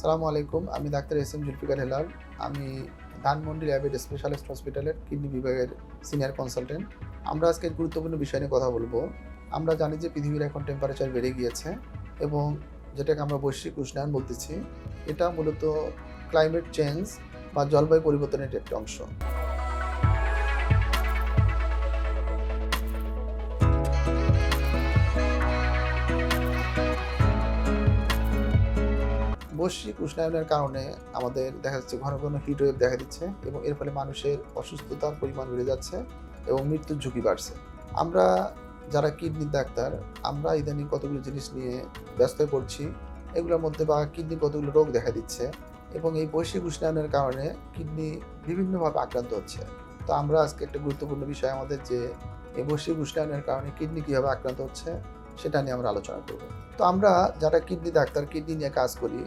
সালামু আলাইকুম, আমি doctor S M Zulfiqar Helal. আমি ধানমন্ডি ল্যাবের স্পেশালিস্ট হসপিটালের কিডনি বিভাগের সিনিয়র কনসালটেন্ট। আমরা আজকে গুরুত্বপূর্ণ বিষয় নিয়ে কথা বলব। আমরা জানি যে পৃথিবীর এখন টেম্পারেচার বেড়ে গিয়েছে এবং যেটাকে আমরা বৈশ্বিক উষ্ণায়ন বলতেছি, এটা মূলত ক্লাইমেট চেঞ্জ বা জলবায়ু পরিবর্তনের একটি অংশ। বৈশ্বিক উষ্ণায়নের কারণে আমাদের দেখা যাচ্ছে ঘন ঘন হিট ওয়েভ দেখা দিচ্ছে এবং এর ফলে মানুষের অসুস্থতার পরিমাণ বেড়ে যাচ্ছে এবং মৃত্যুর ঝুঁকি বাড়ছে। আমরা যারা কিডনির ডাক্তার, আমরা ইদানিং কতগুলো জিনিস নিয়ে ব্যস্ত পড়ছি, এগুলোর মধ্যে বা কিডনি কতগুলো রোগ দেখা দিচ্ছে এবং এই বৈশ্বিক উষ্ণায়নের কারণে কিডনি বিভিন্নভাবে আক্রান্ত হচ্ছে। তো আমরা আজকে একটা গুরুত্বপূর্ণ বিষয় আমাদের যে এই বৈশ্বিক উষ্ণায়নের কারণে কিডনি কীভাবে আক্রান্ত হচ্ছে সেটা নিয়ে আমরা আলোচনা করব। তো আমরা যারা কিডনি ডাক্তার কিডনি নিয়ে কাজ করি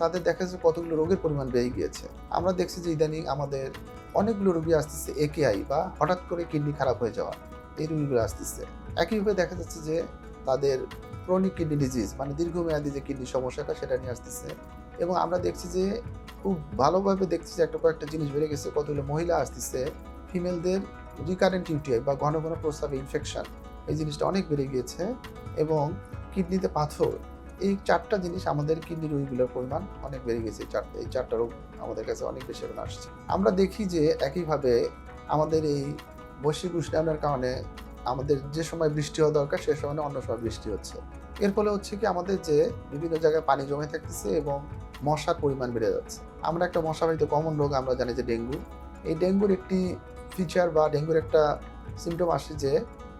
তাদের দেখা যাচ্ছে কতগুলো রোগের পরিমাণ বেড়ে গিয়েছে। আমরা দেখছি যে ইদানিং আমাদের অনেকগুলো রোগী আসতেছে একেআই বা হঠাৎ করে কিডনি খারাপ হয়ে যাওয়া এই রোগীগুলো আসতেছে। একইভাবে দেখা যাচ্ছে যে তাদের ক্রনিক কিডনি ডিজিজ মানে দীর্ঘমেয়াদী যে কিডনি সমস্যাটা সেটা নিয়ে আসতেছে এবং আমরা দেখছি যে খুব ভালোভাবে দেখছি যে একটা কয়েকটা জিনিস বেড়ে গেছে। কতগুলো মহিলা আসতেছে ফিমেলদের রিকারেন্ট ইউটিআই বা ঘন ঘন প্রস্রাবে ইনফেকশন এই জিনিসটা অনেক বেড়ে গিয়েছে এবং কিডনিতে পাথর এই চারটা জিনিস আমাদের কিডনি রোগীগুলোর পরিমাণ অনেক বেড়ে গেছে। চারটা এই চারটা রোগ আমাদের কাছে অনেক বেশি এখন আসছে। আমরা দেখি যে একইভাবে আমাদের এই বৈশ্বিক উষ্ণায়নের কারণে আমাদের যে সময় বৃষ্টি হওয়া দরকার, সে সময় অন্য সময় বৃষ্টি হচ্ছে। এর ফলে হচ্ছে কি আমাদের যে বিভিন্ন জায়গায় পানি জমে থাকতেছে এবং মশার পরিমাণ বেড়ে যাচ্ছে। আমরা একটা মশাবাহিত কমন রোগ আমরা জানি যে ডেঙ্গু। এই ডেঙ্গুর একটি ফিচার বা ডেঙ্গুর একটা সিমটম আসে যে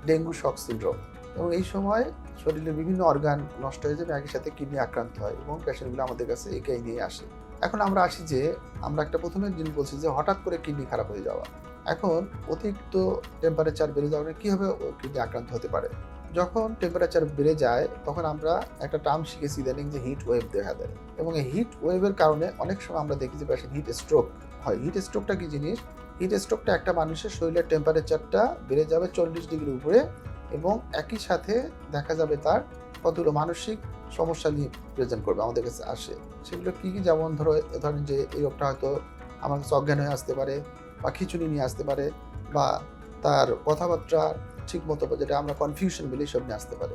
ডেঙ্গু শক সিন্ড্রোম এবং এই সময় শরীরের বিভিন্ন অর্গান নষ্ট হয়ে যাবে, একই সাথে কিডনি আক্রান্ত হয় এবং পেশেন্টগুলো আমাদের কাছে একাই নিয়ে আসে। এখন আমরা আসি যে, আমরা একটা প্রথমে জিনিস বলছি যে, হঠাৎ করে কিডনি খারাপ হয়ে যাওয়া। এখন অতিরিক্ত টেম্পারেচার বেড়ে যাওয়ার কীভাবে কিডনি আক্রান্ত হতে পারে? যখন টেম্পারেচার বেড়ে যায়, তখন আমরা একটা টার্ম শিখেছি ইদানিং যে হিট ওয়েভ দেখা দেয়। এবং এই হিট ওয়েভের কারণে অনেক সময় আমরা দেখি যে পেশেন্ট হিট স্ট্রোক হয়। হিট স্ট্রোকটা কি জিনিস? হিট স্ট্রোকটা একটা মানুষের শরীরের টেম্পারেচারটা বেড়ে যাবে চল্লিশ ডিগ্রির উপরে এবং একই সাথে দেখা যাবে তার কতগুলো মানসিক সমস্যা নিয়ে প্রেজেন্ট করবে, আমাদের কাছে আসে। সেগুলো কী কী যেমন ধরো ধরেন যে এই রোগটা হয়তো আমার কাছে অজ্ঞান হয়ে আসতে পারে বা খিচুড়ি নিয়ে আসতে পারে বা তার কথাবার্তা ঠিক মতো যেটা আমরা কনফিউশন বলি সব নিয়ে আসতে পারে।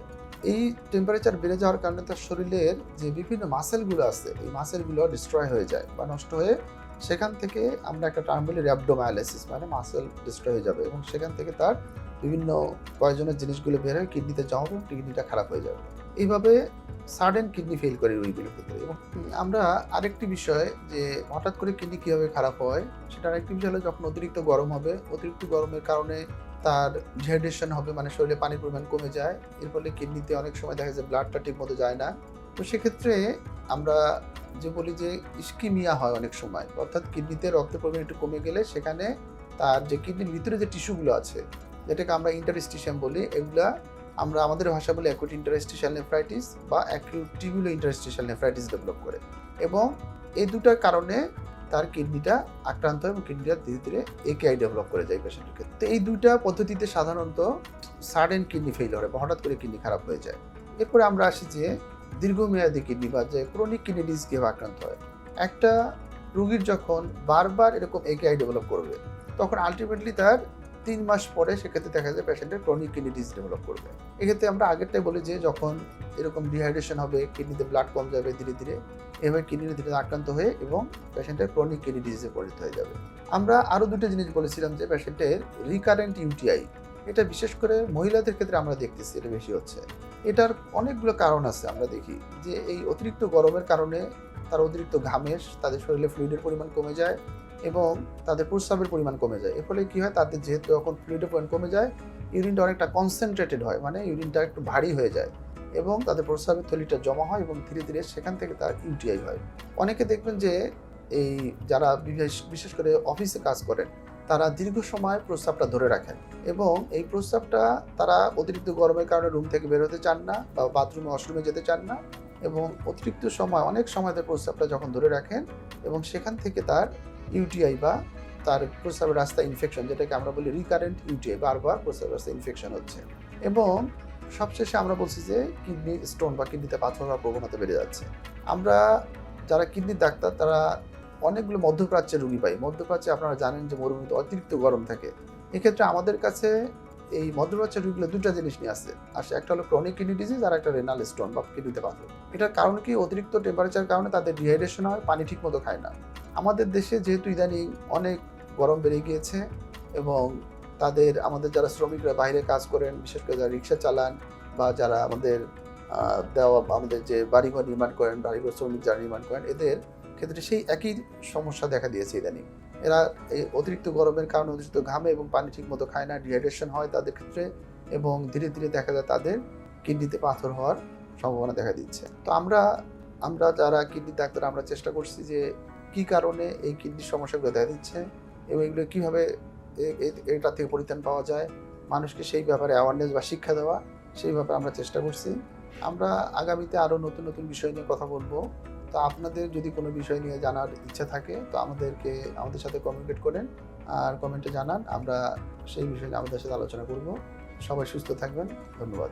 এই টেম্পারেচার বেড়ে যাওয়ার কারণে তার শরীরের যে বিভিন্ন মাসেলগুলো আছে, এই মাসেলগুলো ডিস্ট্রয় হয়ে যায় বা নষ্ট হয়ে সেখান থেকে আমরা একটা টার্ম বলি র্যাবডোমায়ালাইসিস মানে মাসেল ডিস্ট্রয় হয়ে যাবে এবং সেখান থেকে তার বিভিন্ন প্রয়োজনের জিনিসগুলো বের হয় কিডনিতে জমা হবে কিডনিটা খারাপ হয়ে যাবে। এইভাবে সাডেন কিডনি ফেল করে রোগীগুলোর ক্ষেত্রে এবং আমরা আরেকটি বিষয় যে হঠাৎ করে কিডনি কীভাবে খারাপ হয় সেটা আরেকটি বিষয় হলো যখন অতিরিক্ত গরম হবে, অতিরিক্ত গরমের কারণে তার ডিহাইড্রেশন হবে মানে শরীরে পানির পরিমাণ কমে যায়। এর ফলে কিডনিতে অনেক সময় দেখা যায় ব্লাডটা ঠিক মতো যায় না। তো সেক্ষেত্রে আমরা যে বলি যে ইস্কিমিয়া হয় অনেক সময়, অর্থাৎ কিডনিতে রক্তের পরিমাণ একটু কমে গেলে সেখানে তার যে কিডনির ভিতরে যে টিস্যুগুলো আছে যেটাকে আমরা ইন্টারস্টিশিয়াম বলি, এগুলা আমরা আমাদের ভাষা বলি অ্যাকুট ইন্টারস্টিশিয়াল নেফ্রাইটিস বা acute tubulo interstitial nephritis develop করে। এবং এই দুটার কারণে তার কিডনিটা আক্রান্ত হয় এবং কিডনিটা ধীরে ধীরে একেআই ডেভেলপ করে যায় পেশেন্টের ক্ষেত্রে। তো এই দুইটা পদ্ধতিতে সাধারণত সাডেন কিডনি ফেইল হয় বা হঠাৎ করে কিডনি খারাপ হয়ে যায়। এরপরে আমরা আসি যে দীর্ঘমেয়াদী কিডনি বা যে ক্রনিক কিডনি ডিজিজ কীভাবে আক্রান্ত হয়। একটা রুগীর যখন বারবার এরকম একেআই ডেভেলপ করবে, তখন আলটিমেটলি তার তিন মাস পরে সেক্ষেত্রে দেখা যায় পেশেন্টের ক্রনিক কিডনি ডিজিজ ডেভেলপ করবে। এক্ষেত্রে আমরা আগেরটাই বলি যে যখন এরকম ডিহাইড্রেশন হবে কিডনিতে ব্লাড কম যাবে ধীরে ধীরে, এভাবে কিডনি ধীরে আক্রান্ত হয়ে এবং পেশেন্টের ক্রনিক কিডনি ডিজিজে পরিণত হয়ে যাবে। আমরা আরও দুটো জিনিস বলেছিলাম যে পেশেন্টের রিকারেন্ট ইউটিআই এটা বিশেষ করে মহিলাদের ক্ষেত্রে আমরা দেখতেছি, এটা বেশি হচ্ছে। এটার অনেকগুলো কারণ আছে, আমরা দেখি যে এই অতিরিক্ত গরমের কারণে তার অতিরিক্ত ঘামের, তাদের শরীরে ফ্লুইডের পরিমাণ কমে যায় এবং তাদের প্রস্রাবের পরিমাণ কমে যায়। এর ফলে কী হয়? তাদের যেহেতু যখন ফ্লুইডের পরিমাণ কমে যায় ইউরিনটা অনেকটা কনসেন্ট্রেটেড হয় মানে ইউরিনটা একটু ভারী হয়ে যায় এবং তাদের প্রস্রাবের থলিটা জমা হয় এবং ধীরে ধীরে সেখান থেকে তার ইউটিআই হয়। অনেকে দেখবেন যে এই যারা বিশেষ বিশেষ করে অফিসে কাজ করেন, তারা দীর্ঘ সময় প্রস্রাবটা ধরে রাখেন এবং এই প্রস্রাবটা তারা অতিরিক্ত গরমের কারণে রুম থেকে বের হতে চান না বা বাথরুমে ওয়াশরুমে যেতে চান না এবং অতিরিক্ত সময়, অনেক সময় তার প্রস্রাবটা যখন ধরে রাখেন এবং সেখান থেকে তার ইউটিআই বা তার প্রস্রাবের রাস্তা ইনফেকশন যেটাকে আমরা বলি রিকারেন্ট ইউটিআই বারবার প্রস্রাবের রাস্তা ইনফেকশন হচ্ছে। এবং সবশেষে আমরা বলছি যে কিডনি স্টোন বা কিডনিতে পাথর হওয়ার প্রবণতা বেড়ে যাচ্ছে। আমরা যারা কিডনির ডাক্তার, তারা অনেকগুলো মধ্যপ্রাচ্যের রুগী পাই। মধ্যপ্রাচ্যে আপনারা জানেন যে মরুভূমিতে অতিরিক্ত গরম থাকে। এক্ষেত্রে আমাদের কাছে এই মধ্যপ্রাচ্যের রুগীগুলো দুটা জিনিস নিয়ে আসে আসে একটা হলো ক্রনিক কিডনি ডিজিজ আর একটা রেনাল স্টোন বা কিডনিতে পাথর। এটার কারণ কি? অতিরিক্ত টেম্পারেচার কারণে তাদের ডিহাইড্রেশন হয়, পানি ঠিক মতো খায় না। আমাদের দেশে যেহেতু ইদানিং অনেক গরম বেড়ে গিয়েছে এবং তাদের, আমাদের যারা শ্রমিকরা বাইরে কাজ করেন, বিশেষ করে যারা রিক্সা চালান বা যারা আমাদের দেওয়া, আমাদের যে বাড়িঘর নির্মাণ করেন, বাড়িঘর শ্রমিক যারা নির্মাণ করেন, এদের ক্ষেত্রে সেই একই সমস্যা দেখা দিয়েছে ইদানিং। এরা এই অতিরিক্ত গরমের কারণে অতিরিক্ত ঘামে এবং পানি ঠিক মতো খায় না ডিহাইড্রেশন হয় তাদের ক্ষেত্রে এবং ধীরে ধীরে দেখা যায় তাদের কিডনিতে পাথর হওয়ার সম্ভাবনা দেখা দিচ্ছে। তো আমরা আমরা যারা কিডনি ডাক্তার, আমরা চেষ্টা করছি যে কি কারণে এই কিডনির সমস্যাগুলো দেখা দিচ্ছে এবং এগুলো কীভাবে এটা থেকে পরিত্রাণ পাওয়া যায়? মানুষকে সেই ব্যাপারে অ্যাওয়ারনেস বা শিক্ষা দেওয়া, সেই ব্যাপারে আমরা চেষ্টা করছি। আমরা আগামীতে আরও নতুন নতুন বিষয় নিয়ে কথা বলব। তো আপনাদের যদি কোনো বিষয় নিয়ে জানার ইচ্ছা থাকে, তো আমাদেরকে, আমাদের সাথে কমিউনিকেট করেন আর কমেন্টে জানান। আমরা সেই বিষয়ে আমাদের সাথে আলোচনা করব। সবাই সুস্থ থাকবেন। ধন্যবাদ।